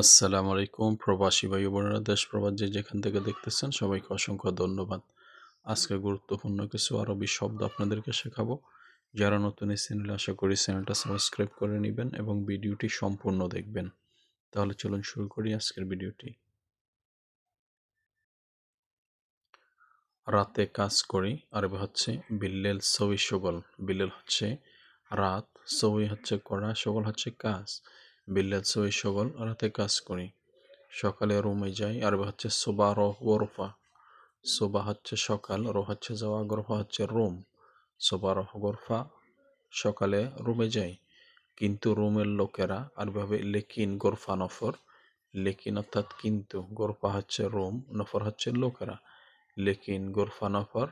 আসসালামু আলাইকুম প্রবাসী ভাই বোনেরা, দেশ প্রবাস যে যেখান থেকে দেখতেছেন সবাইকে অসংখ্য ধন্যবাদ। আজকে গুরুত্বপূর্ণ কিছু আরবি শব্দ আপনাদেরকে শেখাবো। যারা নতুন এই চ্যানেলে, আশা করি চ্যানেলটা সাবস্ক্রাইব করে নেবেন এবং ভিডিওটি সম্পূর্ণ দেখবেন। তাহলে চলুন শুরু করি আজকের ভিডিওটি। রাতে কাজ করি, আরবি হচ্ছে বিল্লেল সবই সবল। বিল্লেল হচ্ছে রাত, সবই হচ্ছে করা সগল হচ্ছে কাজ। বিল্লেল সবই সগল রাতে কাজ করি। সকালে রুমে যাই আরবি হচ্ছে সোবা রহ গরফা। সোবা হচ্ছে সকাল রো হচ্ছে যাওয়া, গরফা হচ্ছে রুম। সোবা রহ গরফা, সকালে রুমে যাই। কিন্তু রুমের লোকেরা আর আরবিভাবে লেকিন গোরফা নফর। লেকিন অর্থাৎ কিন্তু গোরফা হচ্ছে রুম, নফর হচ্ছে লোকেরা। লেকিন, গোরফা, নফর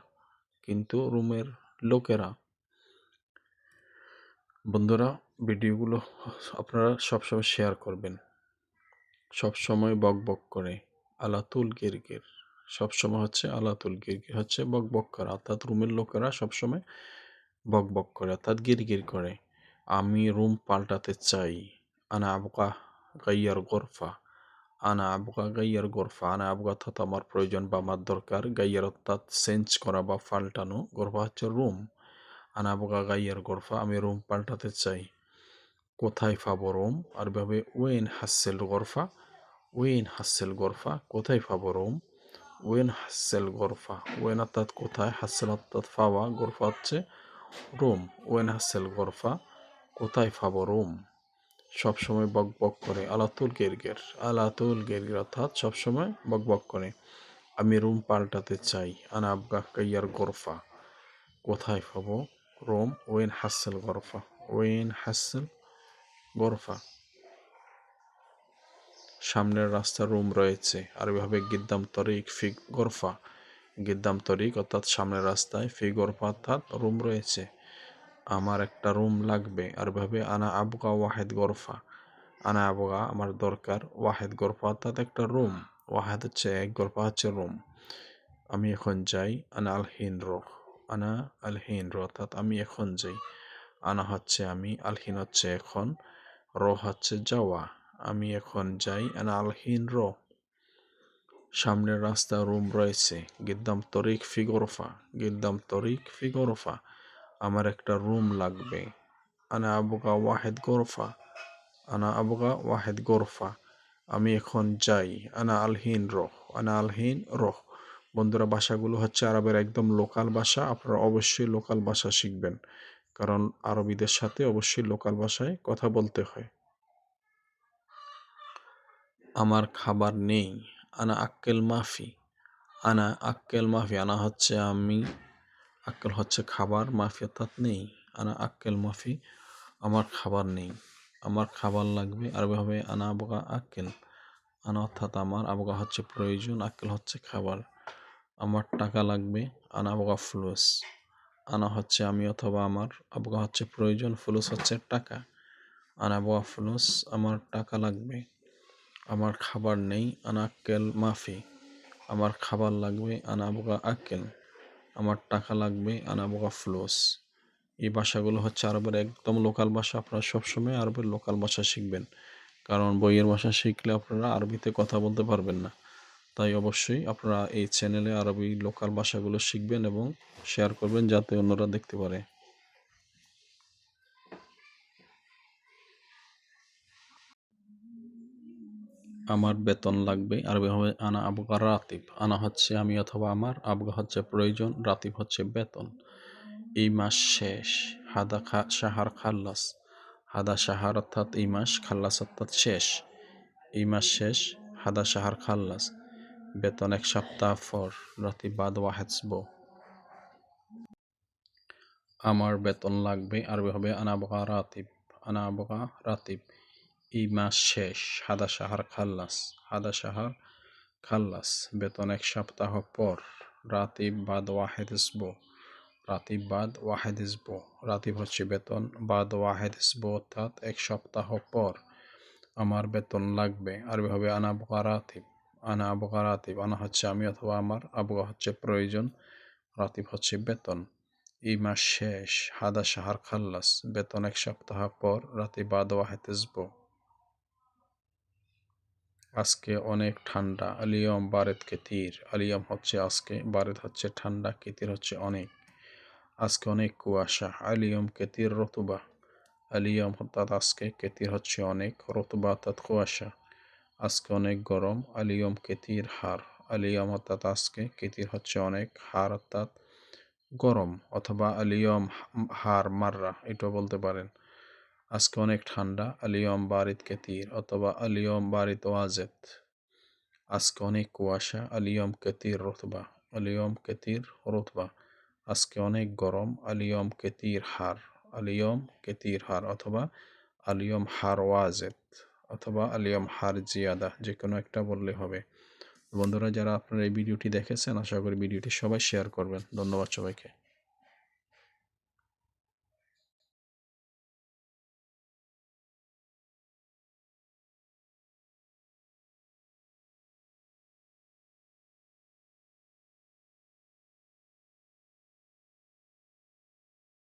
কিন্তু রুমের লোকেরা। বন্ধুরা ভিডিওগুলো আপনারা সবসময় শেয়ার করবেন। সবসময় বক বক করে। আলাতুল গিরগির। সবসময় হচ্ছে আলাতুল গিরগির হচ্ছে বক বক করা। অর্থাৎ রুমের লোকেরা সবসময় বক বক করে, অর্থাৎ গিরগির করে। আমি রুম পাল্টাতে চাই। আনা আবকা গাইয়ার গোরফা। আনা আবকা গাইয়ার গোরফা। আনা আবকা অর্থাৎ আমার প্রয়োজন বা আমার দরকার গাইয়ার অর্থাৎ চেঞ্জ করা বা পাল্টানো গোরফা হচ্ছে রুম। আনা আবকা গাইয়ার গোরফা। আমি রুম পাল্টাতে চাই। কোথায় পাবো রুম? আর ভাবে ওয়েন হাসেল গরফা ওয়েন হাসেল গরফা কোথায় পাবো রুম? ওয়েন হাসেল গরফা ওয়েন অর্থাৎ কোথায়? হাসেল অর্থাৎ পাওয়া, গরফা হচ্ছে রোম। ওয়েন হাসেল গরফা কোথায় পাবো রুম? সবসময় বক বক করে, আলাতুল গেরগের আলাতুল গেরগের অর্থাৎ সবসময় বক বক করে। আমি রুম পাল্টাতে চাই, আনা আবগা কাইয়ার গরফা। কোথায় পাবো রোম? ওয়েন হাসেল গরফা ওয়েন হাসেল গরফা। সামনের রাস্তার রুম রয়েছে। আরবিভাবে গিদ্দাম তরিক ফি গরফা। গিদ্দাম তরিক অর্থাৎ সামনের রাস্তায় ফি গরফা অর্থাৎ রুম রয়েছে। আমার একটা রুম লাগবে। আরবিভাবে আনা আবগা ওয়াহেদ গরফা। আনা আবগা আমার দরকার ওয়াহেদ গরফা অর্থাৎ একটা রুম। ওয়াহেদ হচ্ছে এক, গরফা হচ্ছে রুম। আমি এখন যাই, আনা আলহিন রোহ আনা আলহিন রো অর্থাৎ আমি এখন যাই। আনা হচ্ছে আমি আলহিন হচ্ছে এখন। র হচ্ছে যাওয়া। আমি এখন যাই আনা আলহিন র। সামনের রাস্তা রুম রয়েছে। গিদ্দাম তরিক ফিগরফা। গিদ্দাম তরিক ফিগরফা। আমার একটা রুম লাগবে। আনা আবগা ওয়াহেদ গোরফা। আনা আবগা ওয়াহেদ গোরফা। আমি এখন যাই আনা আলহিন রহ আনা আলহিন রহ বন্ধুরা ভাষাগুলো হচ্ছে আরবের একদম লোকাল ভাষা আপনারা অবশ্যই লোকাল ভাষা শিখবেন। কারণ আরবিদের সাথে অবশ্যই লোকাল ভাষায় কথা বলতে হয়। আমার খাবার নেই, আনা আক্কেল মাফি। আনা আক্কেল মাফি, আনা হচ্ছে আমি, আক্কেল হচ্ছে খাবার, মাফি অর্থাৎ নেই। আনা আক্কেল মাফি, আমার খাবার নেই। আমার খাবার লাগবে আরবি হবে আনা আবগা আক্কেল। আনা অর্থাৎ আমার, আবগা হচ্ছে প্রয়োজন, আক্কেল হচ্ছে খাবার। আমার টাকা লাগবে, আনা আবগা ফ্লুস আনা হচ্ছে আমি অথবা আমার আবগা হচ্ছে প্রয়োজন, ফুলুস হচ্ছে টাকা। আনা আবগা ফ্লুস, আমার টাকা লাগবে, আমার খাবার নেই আনাক্কেল মাফি, আমার খাবার লাগবে আনাবগা আক্কেল, আমার টাকা লাগবে আনাবগা ফ্লোস। এই ভাষাগুলো হচ্ছে আরবের একদম লোকাল ভাষা, আপনারা সবসময় আরবের লোকাল ভাষা শিখবেন। কারণ বইয়ের ভাষা শিখলে আপনারা আরবিতে কথা বলতে পারবেন না। তাই অবশ্যই আপনারা এই চ্যানেলে আরবি লোকাল ভাষাগুলো শিখবেন এবং শেয়ার করবেন যাতে অন্যরা দেখতে পারে। আমার বেতন লাগবে। আরবি হবে, আনা আবগা রাতিব। আনা হচ্ছে আমি অথবা আমার, আবগা হচ্ছে প্রয়োজন, রাতিব হচ্ছে বেতন। এই মাস শেষ। হাদা খা সাহার খাল্লাস। হাদা সাহার অর্থাৎ এই মাস খাল্লাস অর্থাৎ শেষ। এই মাস শেষ। হাদা সাহার খাল্লাস। বেতন এক সপ্তাহ পর রাতিব বাদ ওয়াহেসব আমার বেতন লাগবে আরবি হবে আনাবগা রাতিব আনাবগা রাতিব। এই মাস শেষ, হাদা সাহার খাল্লাস, হাদা সাহার খাল্লাস। বেতন এক সপ্তাহ পর রাতিব বাদ ওয়াহেদ ইসবো রাতিব বাদ ওয়াহেদ ইসবো রাতিব হচ্ছে বেতন বাদ ওয়াহেদ ইসবো অর্থাৎ এক সপ্তাহ পর আমার বেতন লাগবে আরবি হবে আনা আবগা রাতিব। আনা আবগা রাতিব, আনা হচ্ছে আমি অথবা আমার আবগা হচ্ছে প্রয়োজন, রাতিব হচ্ছে বেতন। এই মাস শেষ, হাদা সাহার খাল্লাস, বেতন এক সপ্তাহ পর রাতে বাদ ওয়াহেদ ইসবো আজকে অনেক ঠান্ডা, আলিয়ম বারেদ কেতির, আলিয়ম হচ্ছে আজকে, বারেদ হচ্ছে ঠান্ডা, কেতির হচ্ছে অনেক। আজকে অনেক কুয়াশা, আলিয়ম কেতির রতুবা, আলিয়ম অর্থাৎ আজকে কেতির হচ্ছে অনেক, রতুবা অর্থাৎ কুয়াশা। আজকে অনেক গরম, আলিয়ম কেতির হার। আলিয়ম অর্থাৎ আজকে কেতির হচ্ছে অনেক হার অর্থাৎ গরম অথবা আলিয়ম হার মাররা, এটাও বলতে পারেন। আজকে অনেক ঠান্ডা, আলিয়ম বারিদ কেতির অথবা আলিয়ম বারিদ ওয়াজেদ। আজকে অনেক কুয়াশা, আলিয়ম কেতির রতবা, আলিয়ম কেতির রতবা। আজকে অনেক গরম, আলিয়ম কেতির হার, আলিয়ম কেতির হার অথবা আলিয়ম হার ওয়াজেদ। অথবা আলিয়াম হার জিয়াদা যে কোনো একটা বললে হবে। বন্ধুরা, যারা আপনারা এই ভিডিওটি দেখেছেন, আশা করি ভিডিওটি সবাই শেয়ার করবেন। ধন্যবাদ সবাইকে।